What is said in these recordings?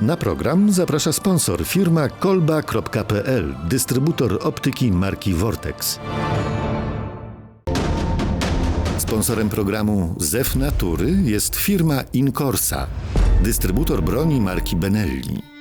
Na program zaprasza sponsor firma kolba.pl, dystrybutor optyki marki Vortex. Sponsorem programu Zew Natury jest firma Incorsa, dystrybutor broni marki Benelli.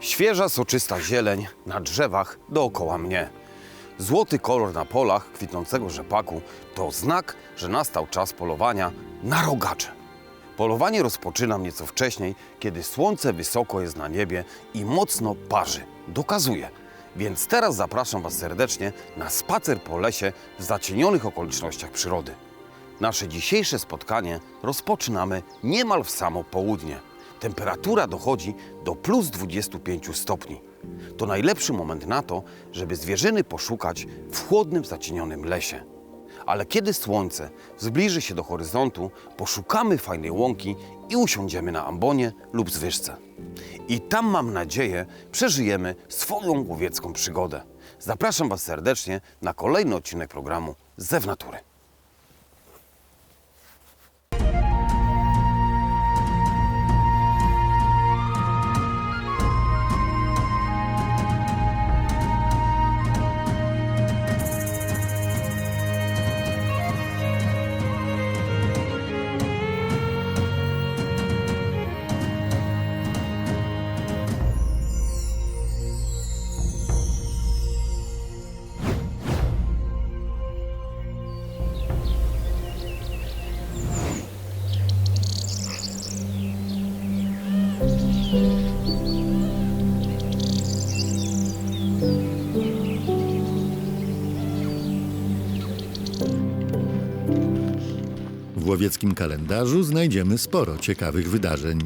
Świeża, soczysta zieleń na drzewach dookoła mnie. Złoty kolor na polach kwitnącego rzepaku to znak, że nastał czas polowania na rogacze. Polowanie rozpoczynam nieco wcześniej, kiedy słońce wysoko jest na niebie i mocno parzy. Dokazuje. Więc teraz zapraszam Was serdecznie na spacer po lesie w zacienionych okolicznościach przyrody. Nasze dzisiejsze spotkanie rozpoczynamy niemal w samo południe. Temperatura dochodzi do plus 25 stopni. To najlepszy moment na to, żeby zwierzyny poszukać w chłodnym, zacienionym lesie. Ale kiedy słońce zbliży się do horyzontu, poszukamy fajnej łąki i usiądziemy na ambonie lub zwyżce. I tam mam nadzieję, przeżyjemy swoją łowiecką przygodę. Zapraszam Was serdecznie na kolejny odcinek programu Zew Natury. W łowieckim kalendarzu znajdziemy sporo ciekawych wydarzeń.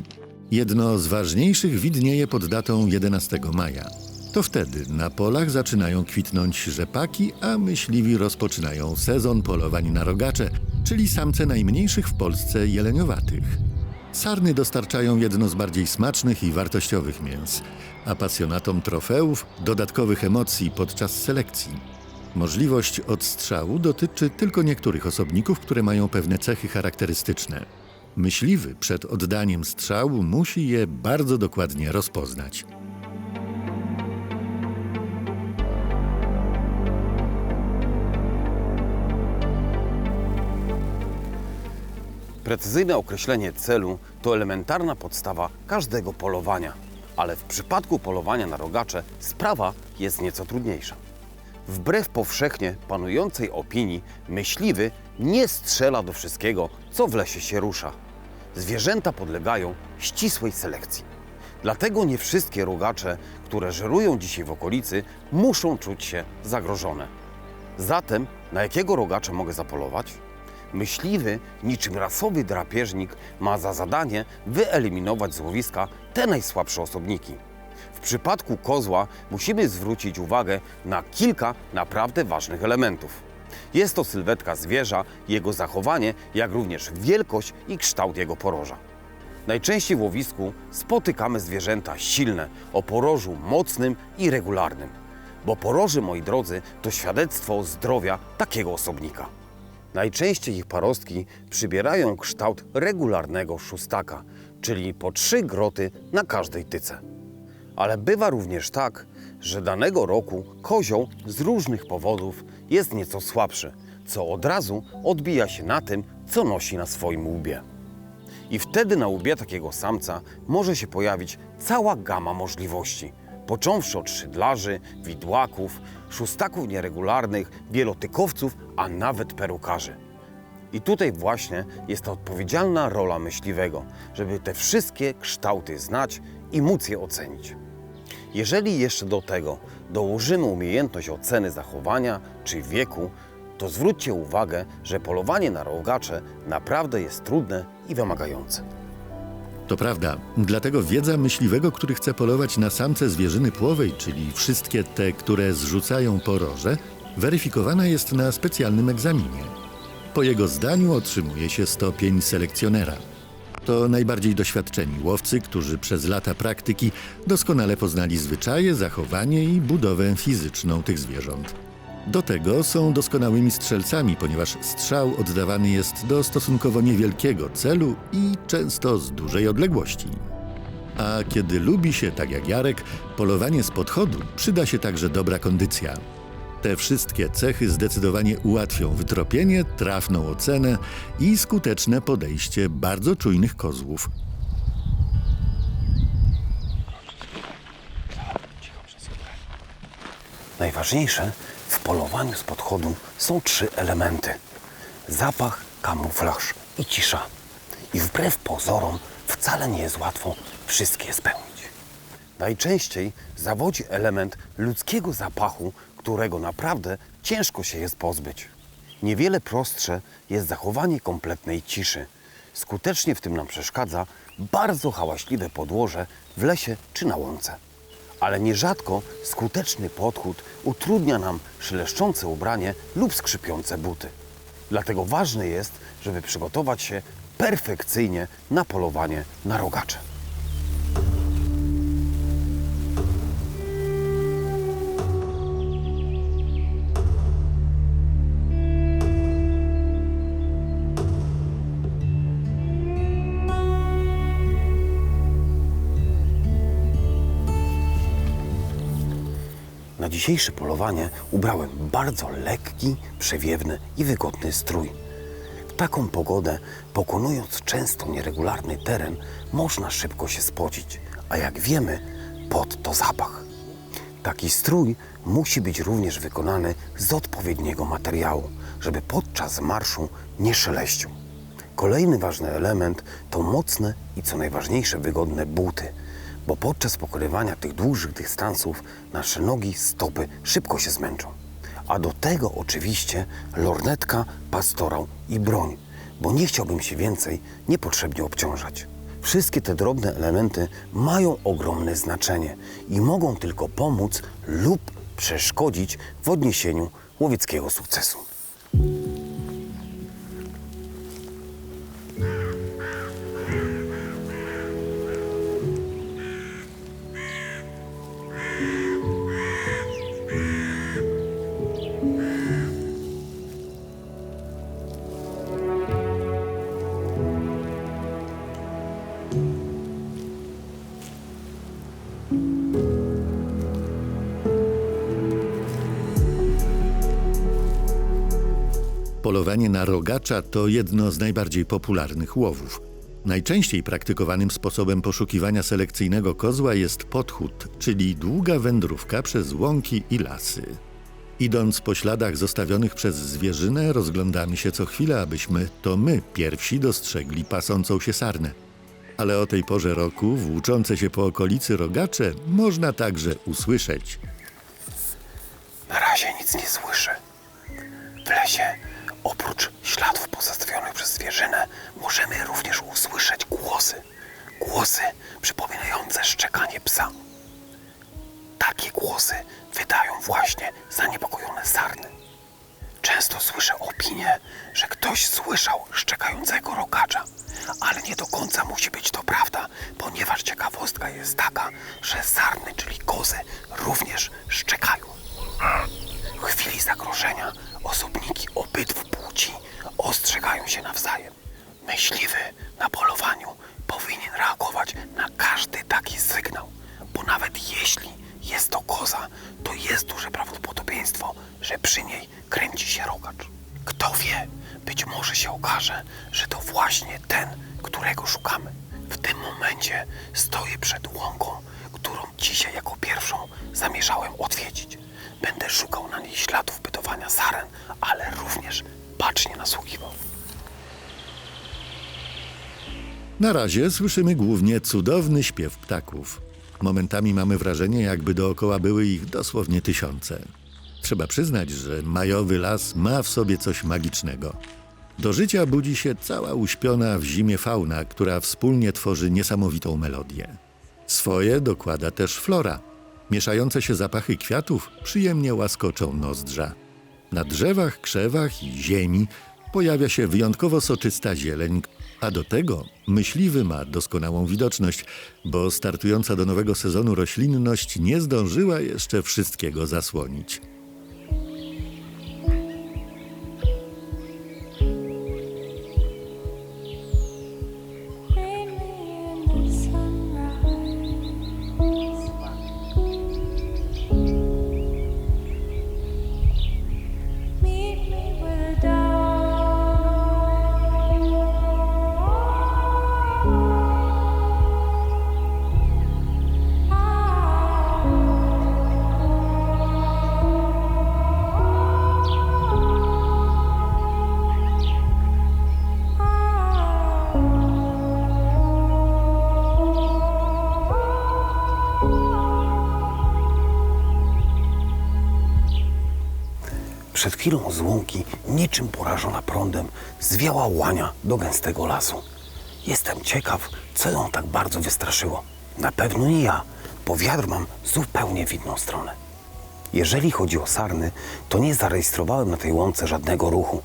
Jedno z ważniejszych widnieje pod datą 11 maja. To wtedy na polach zaczynają kwitnąć rzepaki, a myśliwi rozpoczynają sezon polowań na rogacze, czyli samce najmniejszych w Polsce jeleniowatych. Sarny dostarczają jedno z bardziej smacznych i wartościowych mięs, a pasjonatom trofeów dodatkowych emocji podczas selekcji. Możliwość odstrzału dotyczy tylko niektórych osobników, które mają pewne cechy charakterystyczne. Myśliwy przed oddaniem strzału musi je bardzo dokładnie rozpoznać. Precyzyjne określenie celu to elementarna podstawa każdego polowania, ale w przypadku polowania na rogacze sprawa jest nieco trudniejsza. Wbrew powszechnie panującej opinii, myśliwy nie strzela do wszystkiego, co w lesie się rusza. Zwierzęta podlegają ścisłej selekcji. Dlatego nie wszystkie rogacze, które żerują dzisiaj w okolicy, muszą czuć się zagrożone. Zatem na jakiego rogacza mogę zapolować? Myśliwy, niczym rasowy drapieżnik, ma za zadanie wyeliminować z łowiska te najsłabsze osobniki. W przypadku kozła musimy zwrócić uwagę na kilka naprawdę ważnych elementów. Jest to sylwetka zwierza, jego zachowanie, jak również wielkość i kształt jego poroża. Najczęściej w łowisku spotykamy zwierzęta silne, o porożu mocnym i regularnym. Bo poroże, moi drodzy, to świadectwo zdrowia takiego osobnika. Najczęściej ich parostki przybierają kształt regularnego szóstaka, czyli po trzy groty na każdej tyce. Ale bywa również tak, że danego roku kozioł z różnych powodów jest nieco słabszy, co od razu odbija się na tym, co nosi na swoim łbie. I wtedy na łbie takiego samca może się pojawić cała gama możliwości. Począwszy od szydlarzy, widłaków, szóstaków nieregularnych, wielotykowców, a nawet perukarzy. I tutaj właśnie jest ta odpowiedzialna rola myśliwego, żeby te wszystkie kształty znać i móc je ocenić. Jeżeli jeszcze do tego dołożymy umiejętność oceny zachowania czy wieku, to zwróćcie uwagę, że polowanie na rogacze naprawdę jest trudne i wymagające. To prawda, dlatego wiedza myśliwego, który chce polować na samce zwierzyny płowej, czyli wszystkie te, które zrzucają poroże, weryfikowana jest na specjalnym egzaminie. Po jego zdaniu otrzymuje się stopień selekcjonera. To najbardziej doświadczeni łowcy, którzy przez lata praktyki doskonale poznali zwyczaje, zachowanie i budowę fizyczną tych zwierząt. Do tego są doskonałymi strzelcami, ponieważ strzał oddawany jest do stosunkowo niewielkiego celu i często z dużej odległości. A kiedy lubi się, tak jak Jarek, polowanie z podchodu, przyda się także dobra kondycja. Te wszystkie cechy zdecydowanie ułatwią wytropienie, trafną ocenę i skuteczne podejście bardzo czujnych kozłów. Najważniejsze w polowaniu z podchodu są trzy elementy: zapach, kamuflaż i cisza. I wbrew pozorom wcale nie jest łatwo wszystkie spełnić. Najczęściej zawodzi element ludzkiego zapachu, którego naprawdę ciężko się jest pozbyć. Niewiele prostsze jest zachowanie kompletnej ciszy. Skutecznie w tym nam przeszkadza bardzo hałaśliwe podłoże w lesie czy na łące ale nierzadko skuteczny podchód utrudnia nam szeleszczące ubranie lub skrzypiące buty. Dlatego ważne jest, żeby przygotować się perfekcyjnie na polowanie na rogacze. Dzisiejsze polowanie ubrałem bardzo lekki, przewiewny i wygodny strój. W taką pogodę, pokonując często nieregularny teren, można szybko się spocić, a jak wiemy, pot to zapach. Taki strój musi być również wykonany z odpowiedniego materiału, żeby podczas marszu nie szeleścił. Kolejny ważny element to mocne i co najważniejsze wygodne buty, bo podczas pokonywania tych dłuższych dystansów nasze nogi, stopy szybko się zmęczą. A do tego oczywiście lornetka, pastorał i broń, bo nie chciałbym się więcej niepotrzebnie obciążać. Wszystkie te drobne elementy mają ogromne znaczenie i mogą tylko pomóc lub przeszkodzić w odniesieniu łowieckiego sukcesu. Polowanie na rogacza to jedno z najbardziej popularnych łowów. Najczęściej praktykowanym sposobem poszukiwania selekcyjnego kozła jest podchód, czyli długa wędrówka przez łąki i lasy. Idąc po śladach zostawionych przez zwierzynę, rozglądamy się co chwilę, abyśmy to my pierwsi dostrzegli pasącą się sarnę. Ale o tej porze roku, włóczące się po okolicy rogacze, można także usłyszeć. Na razie nic nie słyszę. W lesie, oprócz śladów pozostawionych przez zwierzynę, możemy również usłyszeć głosy. Głosy przypominające szczekanie psa. Takie głosy wydają właśnie zaniepokojone sarny. Często słyszę opinię, że ktoś słyszał szczekającego rogacza, ale nie do końca musi być to prawda, ponieważ ciekawostka jest taka, że sarny, czyli kozy, również szczekają. W chwili zagrożenia osobniki obydwu płci ostrzegają się nawzajem. Myśliwy na polowaniu powinien reagować na każdy taki sygnał, bo nawet jeśli jest to koza, to jest duże prawdopodobieństwo, że przy niej kręci się rogacz. Kto wie, być może się okaże, że to właśnie ten, którego szukamy. W tym momencie stoję przed łąką, którą dzisiaj jako pierwszą zamierzałem odwiedzić. Będę szukał na niej śladów bytowania saren, ale również bacznie nasłuchiwał. Na razie słyszymy głównie cudowny śpiew ptaków. Momentami mamy wrażenie, jakby dookoła były ich dosłownie tysiące. Trzeba przyznać, że majowy las ma w sobie coś magicznego. Do życia budzi się cała uśpiona w zimie fauna, która wspólnie tworzy niesamowitą melodię. Swoje dokłada też flora. Mieszające się zapachy kwiatów przyjemnie łaskoczą nozdrza. Na drzewach, krzewach i ziemi pojawia się wyjątkowo soczysta zieleń, a do tego myśliwy ma doskonałą widoczność, bo startująca do nowego sezonu roślinność nie zdążyła jeszcze wszystkiego zasłonić. Przed chwilą z łąki, niczym porażona prądem, zwiała łania do gęstego lasu. Jestem ciekaw, co ją tak bardzo wystraszyło. Na pewno nie ja, bo wiatr mam zupełnie w inną stronę. Jeżeli chodzi o sarny, to nie zarejestrowałem na tej łące żadnego ruchu.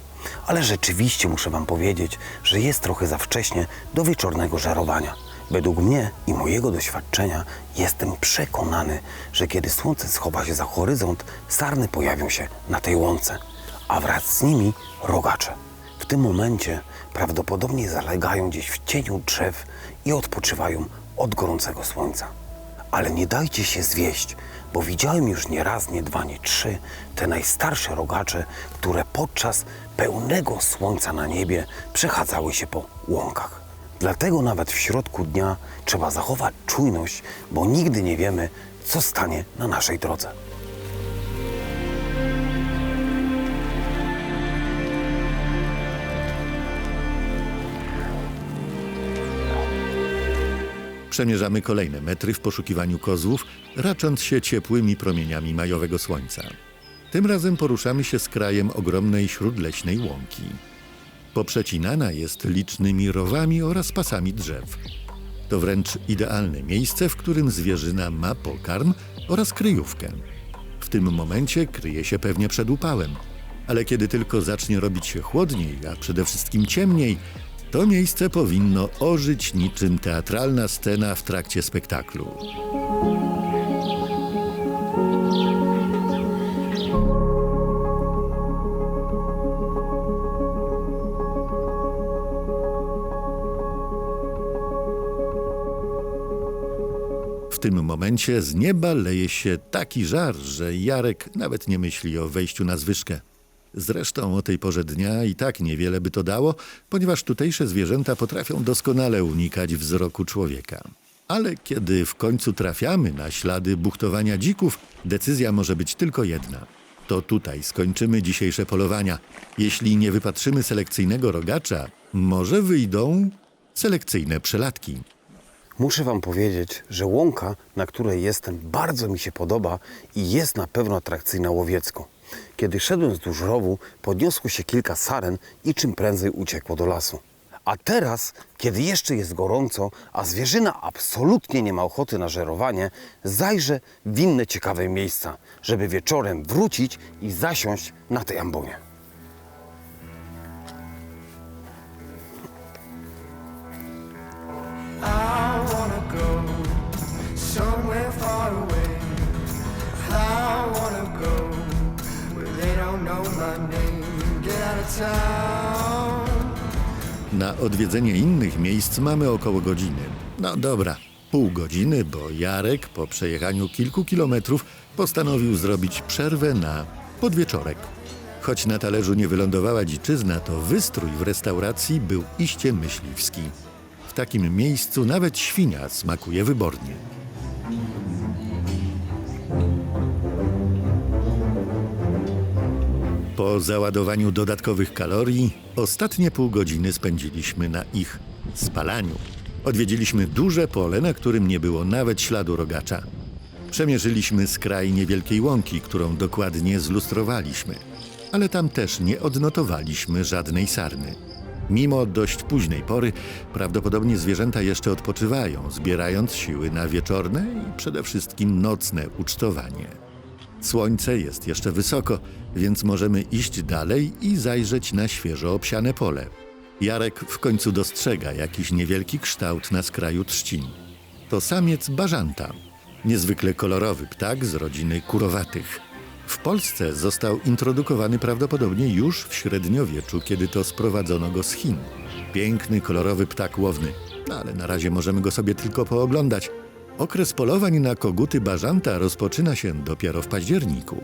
Ale rzeczywiście muszę Wam powiedzieć, że jest trochę za wcześnie do wieczornego żerowania. Według mnie i mojego doświadczenia jestem przekonany, że kiedy słońce schowa się za horyzont, sarny pojawią się na tej łące, a wraz z nimi rogacze. W tym momencie prawdopodobnie zalegają gdzieś w cieniu drzew i odpoczywają od gorącego słońca. Ale nie dajcie się zwieść, bo widziałem już nie raz, nie dwa, nie trzy te najstarsze rogacze, które podczas pełnego słońca na niebie przechadzały się po łąkach. Dlatego nawet w środku dnia trzeba zachować czujność, bo nigdy nie wiemy, co stanie na naszej drodze. Przemierzamy kolejne metry w poszukiwaniu kozłów, racząc się ciepłymi promieniami majowego słońca. Tym razem poruszamy się z krajem ogromnej śródleśnej łąki. Poprzecinana jest licznymi rowami oraz pasami drzew. To wręcz idealne miejsce, w którym zwierzyna ma pokarm oraz kryjówkę. W tym momencie kryje się pewnie przed upałem, ale kiedy tylko zacznie robić się chłodniej, a przede wszystkim ciemniej, to miejsce powinno ożyć niczym teatralna scena w trakcie spektaklu. W tym momencie z nieba leje się taki żar, że Jarek nawet nie myśli o wejściu na zwyżkę. Zresztą o tej porze dnia i tak niewiele by to dało, ponieważ tutejsze zwierzęta potrafią doskonale unikać wzroku człowieka. Ale kiedy w końcu trafiamy na ślady buchtowania dzików, decyzja może być tylko jedna. To tutaj skończymy dzisiejsze polowania. Jeśli nie wypatrzymy selekcyjnego rogacza, może wyjdą selekcyjne przelatki. Muszę Wam powiedzieć, że łąka, na której jestem, bardzo mi się podoba i jest na pewno atrakcyjna łowiecko. Kiedy szedłem wzdłuż rowu, podniosło się kilka saren i czym prędzej uciekło do lasu. A teraz, kiedy jeszcze jest gorąco, a zwierzyna absolutnie nie ma ochoty na żerowanie, zajrzę w inne ciekawe miejsca, żeby wieczorem wrócić i zasiąść na tej ambonie. Na odwiedzenie innych miejsc mamy około godziny. No dobra, pół godziny, bo Jarek po przejechaniu kilku kilometrów postanowił zrobić przerwę na podwieczorek. Choć na talerzu nie wylądowała dziczyzna, to wystrój w restauracji był iście myśliwski. W takim miejscu nawet świnia smakuje wybornie. Po załadowaniu dodatkowych kalorii, ostatnie pół godziny spędziliśmy na ich spalaniu. Odwiedziliśmy duże pole, na którym nie było nawet śladu rogacza. Przemierzyliśmy skraj niewielkiej łąki, którą dokładnie zlustrowaliśmy, ale tam też nie odnotowaliśmy żadnej sarny. Mimo dość późnej pory, prawdopodobnie zwierzęta jeszcze odpoczywają, zbierając siły na wieczorne i przede wszystkim nocne ucztowanie. Słońce jest jeszcze wysoko, więc możemy iść dalej i zajrzeć na świeżo obsiane pole. Jarek w końcu dostrzega jakiś niewielki kształt na skraju trzcin. To samiec bażanta, niezwykle kolorowy ptak z rodziny kurowatych. W Polsce został introdukowany prawdopodobnie już w średniowieczu, kiedy to sprowadzono go z Chin. Piękny, kolorowy ptak łowny, ale na razie możemy go sobie tylko pooglądać. Okres polowań na koguty bażanta rozpoczyna się dopiero w październiku.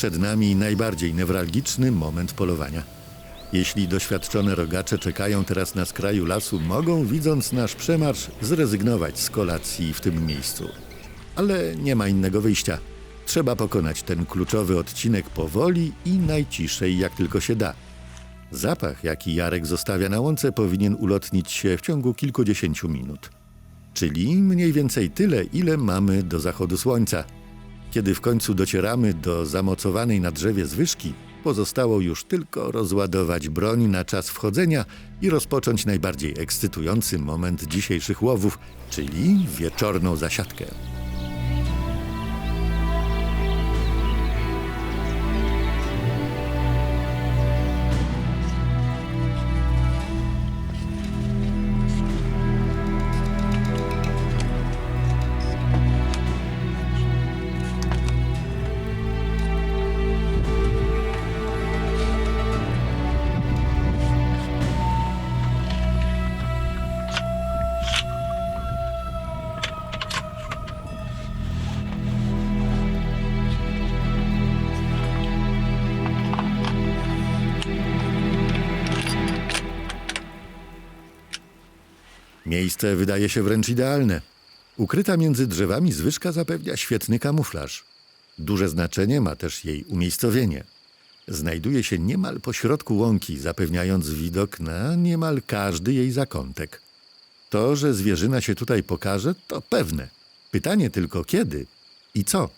Przed nami najbardziej newralgiczny moment polowania. Jeśli doświadczone rogacze czekają teraz na skraju lasu, mogą, widząc nasz przemarsz, zrezygnować z kolacji w tym miejscu. Ale nie ma innego wyjścia. Trzeba pokonać ten kluczowy odcinek powoli i najciszej, jak tylko się da. Zapach, jaki Jarek zostawia na łące, powinien ulotnić się w ciągu kilkudziesięciu minut. Czyli mniej więcej tyle, ile mamy do zachodu słońca. Kiedy w końcu docieramy do zamocowanej na drzewie zwyżki, pozostało już tylko rozładować broń na czas wchodzenia i rozpocząć najbardziej ekscytujący moment dzisiejszych łowów, czyli wieczorną zasiadkę. Miejsce wydaje się wręcz idealne. Ukryta między drzewami zwyżka zapewnia świetny kamuflaż. Duże znaczenie ma też jej umiejscowienie. Znajduje się niemal pośrodku łąki, zapewniając widok na niemal każdy jej zakątek. To, że zwierzyna się tutaj pokaże, to pewne. Pytanie tylko kiedy i co.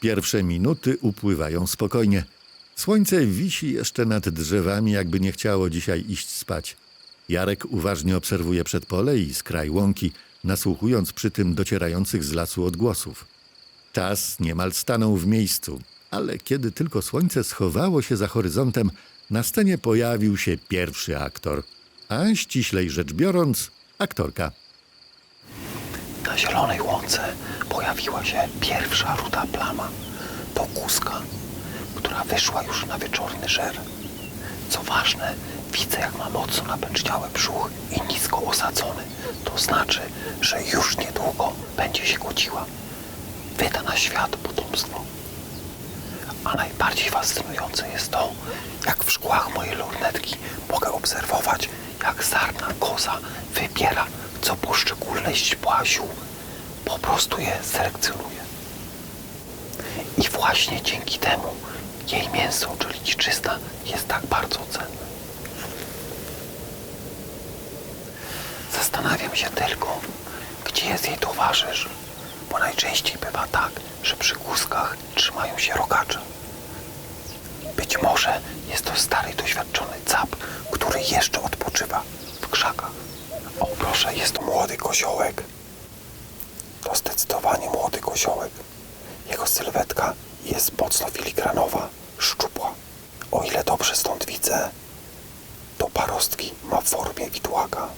Pierwsze minuty upływają spokojnie. Słońce wisi jeszcze nad drzewami, jakby nie chciało dzisiaj iść spać. Jarek uważnie obserwuje przedpole i skraj łąki, nasłuchując przy tym docierających z lasu odgłosów. Czas niemal stanął w miejscu, ale kiedy tylko słońce schowało się za horyzontem, na scenie pojawił się pierwszy aktor, a ściślej rzecz biorąc, aktorka. Na zielonej łące pojawiła się pierwsza ruda plama. To kuska, która wyszła już na wieczorny żer. Co ważne, widzę jak ma mocno napęczniały brzuch i nisko osadzony. To znaczy, że już niedługo będzie się kłóciła. Wyda na świat potomstwo. A najbardziej fascynujące jest to, jak w szkłach mojej lornetki mogę obserwować, jak sarna koza wybiera co poszczególne źdźbła ziół. Po prostu je selekcjonuje. I właśnie dzięki temu jej mięso, czyli dziczyzna, jest tak bardzo cenne. Zastanawiam się tylko, gdzie jest jej towarzysz, bo najczęściej bywa tak, że przy kózkach trzymają się rogacze. Być może jest to stary, doświadczony cap, który jeszcze odpoczywa w krzakach. O proszę, jest to młody koziołek. To zdecydowanie młody koziołek. Jego sylwetka jest mocno filigranowa, szczupła. O ile dobrze stąd widzę, to parostki ma w formie widłaka.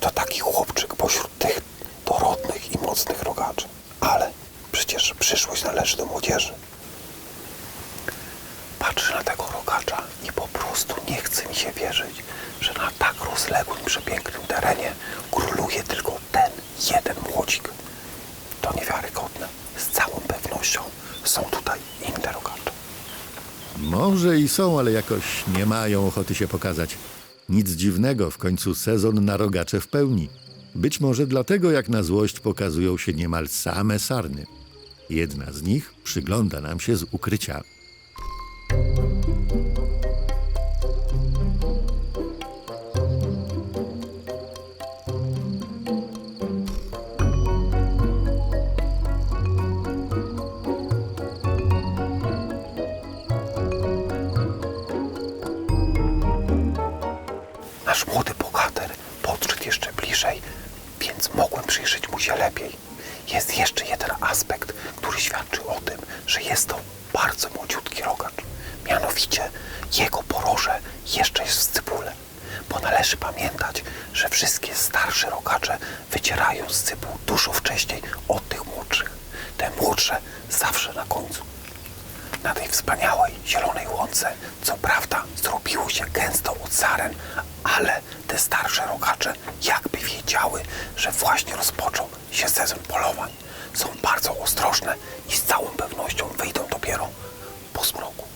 To taki chłopczyk pośród tych dorodnych i mocnych rogaczy. Ale przecież przyszłość należy do młodzieży. Patrzę na tego rogacza i po prostu nie chce mi się wierzyć, że na tak rozległym, przepięknym terenie króluje tylko ten jeden młodzik. To niewiarygodne. Z całą pewnością są tutaj inne rogacze. Może i są, ale jakoś nie mają ochoty się pokazać. Nic dziwnego, w końcu sezon na rogacze w pełni. Być może dlatego, jak na złość pokazują się niemal same sarny. Jedna z nich przygląda nam się z ukrycia. Jeszcze jeden aspekt, który świadczy o tym, że jest to bardzo młodziutki rogacz. Mianowicie jego poroże jeszcze jest w cybule. Bo należy pamiętać, że wszystkie starsze rogacze wycierają z cybuł dużo wcześniej od tych młodszych. Te młodsze zawsze na końcu. Na tej wspaniałej zielonej łące, co prawda, zrobiło się gęsto od saren, ale te starsze rogacze jakby wiedziały, że właśnie rozpoczął się sezon polowań. Są bardzo ostrożne i z całą pewnością wyjdą dopiero po zmroku.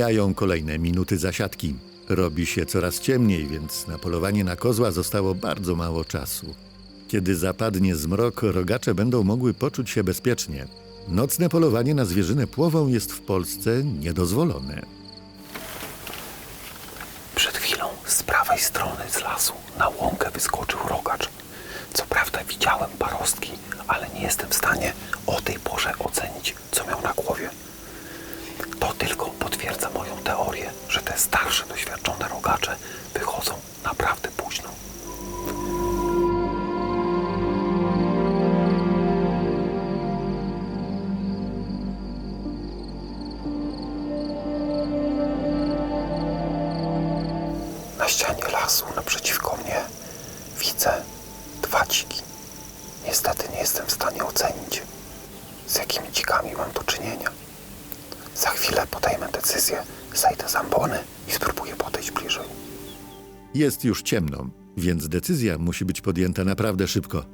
Mijają kolejne minuty zasiadki. Robi się coraz ciemniej, więc na polowanie na kozła zostało bardzo mało czasu. Kiedy zapadnie zmrok, rogacze będą mogły poczuć się bezpiecznie. Nocne polowanie na zwierzynę płową jest w Polsce niedozwolone. Przed chwilą z prawej strony z lasu na łąkę wyskoczył rogacz. Co prawda widziałem parostki, ale nie jestem w stanie o tej porze ocenić, co miał na głowie. To tylko potwierdza moją teorię, że te starsze, doświadczone rogacze wychodzą naprawdę późno. Na ścianie lasu naprzeciwko mnie widzę dwa dziki. Niestety nie jestem w stanie ocenić, z jakimi dzikami mam do czynienia. Za chwilę podejmę decyzję, zajdę z ambony i spróbuję podejść bliżej. Jest już ciemno, więc decyzja musi być podjęta naprawdę szybko.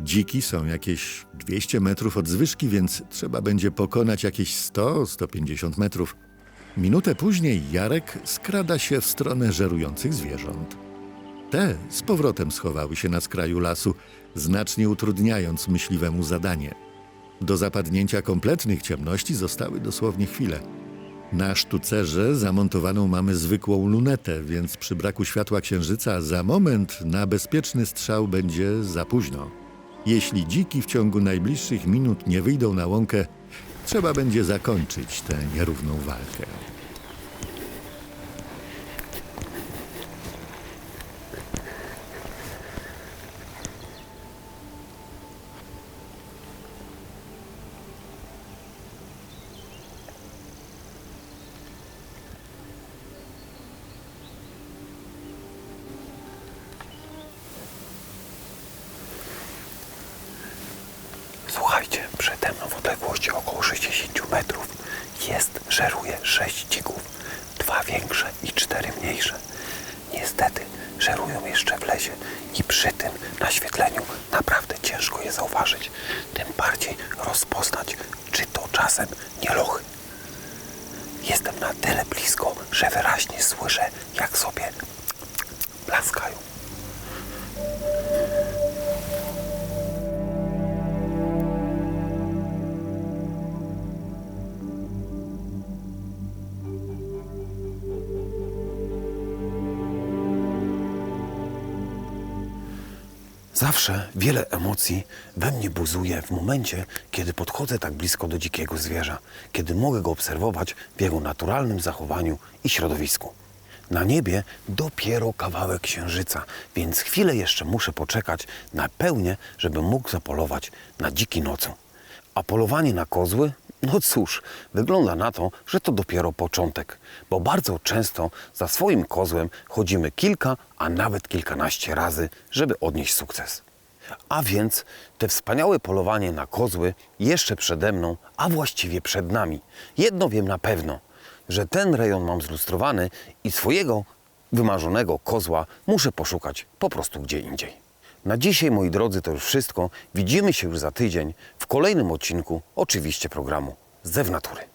Dziki są jakieś 200 metrów od zwyżki, więc trzeba będzie pokonać jakieś 100-150 metrów. Minutę później Jarek skrada się w stronę żerujących zwierząt. Te z powrotem schowały się na skraju lasu, znacznie utrudniając myśliwemu zadanie. Do zapadnięcia kompletnych ciemności zostały dosłownie chwile. Na sztucerze zamontowaną mamy zwykłą lunetę, więc przy braku światła księżyca za moment na bezpieczny strzał będzie za późno. Jeśli dziki w ciągu najbliższych minut nie wyjdą na łąkę, trzeba będzie zakończyć tę nierówną walkę. Słuchajcie, przede mną w odległości około 60 metrów jest, żeruje 6 dzików. Dwa większe i cztery mniejsze. Niestety żerują jeszcze w lesie i przy tym naświetleniu naprawdę ciężko je zauważyć. Tym bardziej rozpoznać, czy to czasem nie lochy. Jestem na tyle blisko, że wyraźnie słyszę, jak sobie blaskają. Zawsze wiele emocji we mnie buzuje w momencie, kiedy podchodzę tak blisko do dzikiego zwierza, kiedy mogę go obserwować w jego naturalnym zachowaniu i środowisku. Na niebie dopiero kawałek księżyca, więc chwilę jeszcze muszę poczekać na pełnię, żebym mógł zapolować na dziki nocą. A polowanie na kozły? No cóż, wygląda na to, że to dopiero początek, bo bardzo często za swoim kozłem chodzimy kilka, a nawet kilkanaście razy, żeby odnieść sukces. A więc te wspaniałe polowanie na kozły jeszcze przede mną, a właściwie przed nami. Jedno wiem na pewno, że ten rejon mam zlustrowany i swojego wymarzonego kozła muszę poszukać po prostu gdzie indziej. Na dzisiaj, moi drodzy, to już wszystko. Widzimy się już za tydzień w kolejnym odcinku, oczywiście programu Zew Natury.